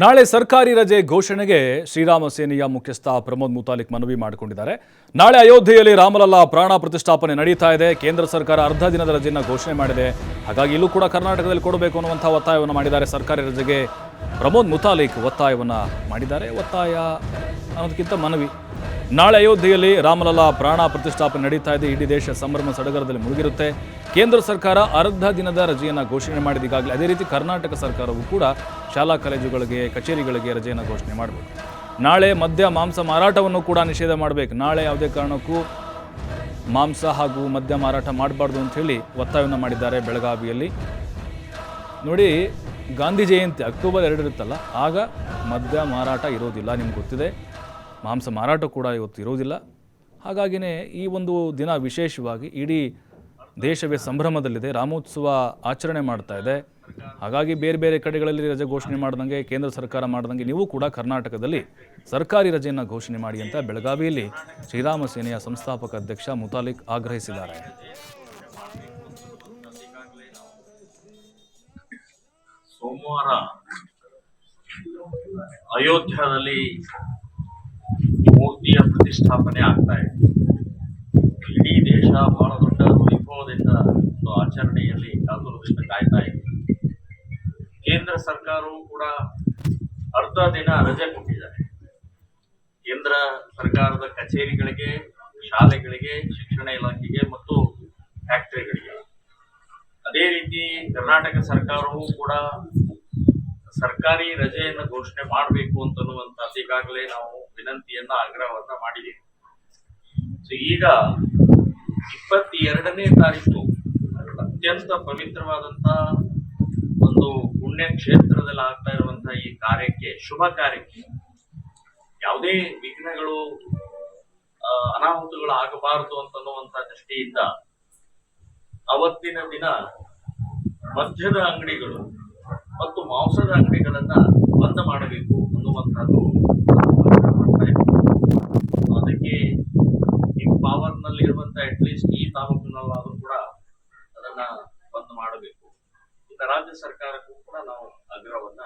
ನಾಳೆ ಸರ್ಕಾರಿ ರಜೆ ಘೋಷಣೆಗೆ ಶ್ರೀರಾಮ ಸೇನೆಯ ಮುಖ್ಯಸ್ಥ ಪ್ರಮೋದ್ ಮುತಾಲಿಕ್ ಮನವಿ ಮಾಡಿಕೊಂಡಿದ್ದಾರೆ. ನಾಳೆ ಅಯೋಧ್ಯೆಯಲ್ಲಿ ರಾಮಲಲ್ಲಾ ಪ್ರಾಣ ಪ್ರತಿಷ್ಠಾಪನೆ ನಡೀತಾ ಇದೆ. ಕೇಂದ್ರ ಸರ್ಕಾರ ಅರ್ಧ ದಿನದ ರಜೆಯನ್ನು ಘೋಷಣೆ ಮಾಡಿದೆ. ಹಾಗಾಗಿ ಇಲ್ಲೂ ಕೂಡ ಕರ್ನಾಟಕದಲ್ಲಿ ಕೊಡಬೇಕು ಅನ್ನುವಂಥ ಒತ್ತಾಯವನ್ನು ಮಾಡಿದ್ದಾರೆ ಸರ್ಕಾರಿ ರಜೆಗೆ ಪ್ರಮೋದ್ ಮುತಾಲಿಕ್ ಒತ್ತಾಯವನ್ನು ಮಾಡಿದ್ದಾರೆ. ಒತ್ತಾಯ ಅನ್ನೋದಕ್ಕಿಂತ ಮನವಿ. ನಾಳೆ ಅಯೋಧ್ಯೆಯಲ್ಲಿ ರಾಮಲಲ್ಲಾ ಪ್ರಾಣ ಪ್ರತಿಷ್ಠಾಪನೆ ನಡೀತಾ ಇದೆ. ಇಡೀ ದೇಶ ಸಂಭ್ರಮ ಸಡಗರದಲ್ಲಿ ಮುಳುಗಿರುತ್ತೆ. ಕೇಂದ್ರ ಸರ್ಕಾರ ಅರ್ಧ ದಿನದ ರಜೆಯನ್ನು ಘೋಷಣೆ ಮಾಡಿದ. ಈಗಾಗಲೇ ಅದೇ ರೀತಿ ಕರ್ನಾಟಕ ಸರ್ಕಾರವು ಕೂಡ ಶಾಲಾ ಕಾಲೇಜುಗಳಿಗೆ, ಕಚೇರಿಗಳಿಗೆ ರಜೆಯನ್ನು ಘೋಷಣೆ ಮಾಡಬೇಕು. ನಾಳೆ ಮದ್ಯ ಮಾಂಸ ಮಾರಾಟವನ್ನು ಕೂಡ ನಿಷೇಧ ಮಾಡಬೇಕು. ನಾಳೆ ಯಾವುದೇ ಕಾರಣಕ್ಕೂ ಮಾಂಸ ಹಾಗೂ ಮದ್ಯ ಮಾರಾಟ ಮಾಡಬಾರ್ದು ಅಂತ ಹೇಳಿ ಒತ್ತಾಯವನ್ನು ಮಾಡಿದ್ದಾರೆ ಬೆಳಗಾವಿಯಲ್ಲಿ. ನೋಡಿ, ಗಾಂಧಿ ಜಯಂತಿ ಅಕ್ಟೋಬರ್ ಎರಡು ಇರುತ್ತಲ್ಲ ಆಗ ಮದ್ಯ ಮಾರಾಟ ಇರೋದಿಲ್ಲ, ನಿಮ್ಗೆ ಗೊತ್ತಿದೆ. ಮಾಂಸ ಮಾರಾಟ ಕೂಡ ಇವತ್ತು ಇರೋದಿಲ್ಲ ಹಾಗಾಗಿನೇ ಈ ಒಂದು ದಿನ ವಿಶೇಷವಾಗಿ ಇಡೀ ದೇಶವೇ ಸಂಭ್ರಮದಲ್ಲಿದೆ. ರಾಮೋತ್ಸವ ಆಚರಣೆ ಮಾಡ್ತಾ ಇದೆ. ಹಾಗಾಗಿ ಬೇರೆ ಬೇರೆ ಕಡೆಗಳಲ್ಲಿ ರಜೆ ಘೋಷಣೆ ಮಾಡ್ದಂಗೆ, ಕೇಂದ್ರ ಸರ್ಕಾರ ಮಾಡ್ದಂಗೆ ನೀವು ಕೂಡ ಕರ್ನಾಟಕದಲ್ಲಿ ಸರ್ಕಾರಿ ರಜೆಯನ್ನು ಘೋಷಣೆ ಮಾಡಿ ಅಂತ ಬೆಳಗಾವಿಯಲ್ಲಿ ಶ್ರೀರಾಮ ಸೇನೆಯ ಸಂಸ್ಥಾಪಕ ಅಧ್ಯಕ್ಷ ಮುತಾಲಿಕ್ ಆಗ್ರಹಿಸಿದ್ದಾರೆ. ಸೋಮವಾರ ಅಯೋಧ್ಯದಲ್ಲಿ ಮೂರ್ತಿಯ ಪ್ರತಿಷ್ಠಾಪನೆ ಆಗ್ತಾ ಇದೆ. ಇಡೀ ದೇಶ ಬಹಳ ದೊಡ್ಡ ವೈಭವದಿಂದ ಒಂದು ಆಚರಣೆಯಲ್ಲಿ ಕಾತುರದಿಂದ ಕಾಯ್ತಾ ಇದೆ. ಕೇಂದ್ರ ಸರ್ಕಾರವು ಕೂಡ ಅರ್ಧ ದಿನ ರಜೆ ಕೊಟ್ಟಿದ್ದಾರೆ. ಕೇಂದ್ರ ಸರ್ಕಾರದ ಕಚೇರಿಗಳಿಗೆ, ಶಾಲೆಗಳಿಗೆ, ಶಿಕ್ಷಣ ಇಲಾಖೆಗೆ ಮತ್ತು ಫ್ಯಾಕ್ಟರಿಗಳಿಗೆ. ಅದೇ ರೀತಿ ಕರ್ನಾಟಕ ಸರ್ಕಾರವು ಕೂಡ ಸರ್ಕಾರಿ ರಜೆಯನ್ನು ಘೋಷಣೆ ಮಾಡಬೇಕು ಅಂತನ್ನುವಂಥದ್ದು ಈಗಾಗಲೇ ನಾವು ವಿನಂತಿಯನ್ನ, ಆಗ್ರಹವನ್ನ ಮಾಡಿದ್ದೀವಿ ಸೊ ಈಗ ಇಪ್ಪತ್ತೆರಡನೇ ತಾರೀಕು ಅತ್ಯಂತ ಪವಿತ್ರವಾದಂತ ಒಂದು ಪುಣ್ಯ ಕ್ಷೇತ್ರದಲ್ಲಿ ಆಗ್ತಾ ಇರುವಂತಹ ಈ ಕಾರ್ಯಕ್ಕೆ, ಶುಭ ಕಾರ್ಯಕ್ಕೆ ಯಾವುದೇ ವಿಘ್ನಗಳು ಅನಾಹುತಗಳು ಆಗಬಾರದು ಅಂತನ್ನುವಂತ ದೃಷ್ಟಿಯಿಂದ ಅವತ್ತಿನ ದಿನ ಮದ್ಯದ ಅಂಗಡಿಗಳು ಮತ್ತು ಮಾಂಸದ ಅಂಗಡಿಗಳನ್ನು ಬಂದ್ ಮಾಡಬೇಕು ಅನ್ನುವಂಥದ್ದು ಅದಕ್ಕೆ ಈ ಪವರ್ನಲ್ಲಿ ಇರುವಂತ ಅಟ್ಲೀಸ್ಟ್ ಈ ತಾಲೂಕಿನಲ್ಲಾದ್ರೂ ಕೂಡ ಅದನ್ನ ಬಂದ್ ಮಾಡಬೇಕು. ಇನ್ನು ರಾಜ್ಯ ಸರ್ಕಾರಕ್ಕೂ ಕೂಡ ನಾವು ಆಗ್ರಹವನ್ನ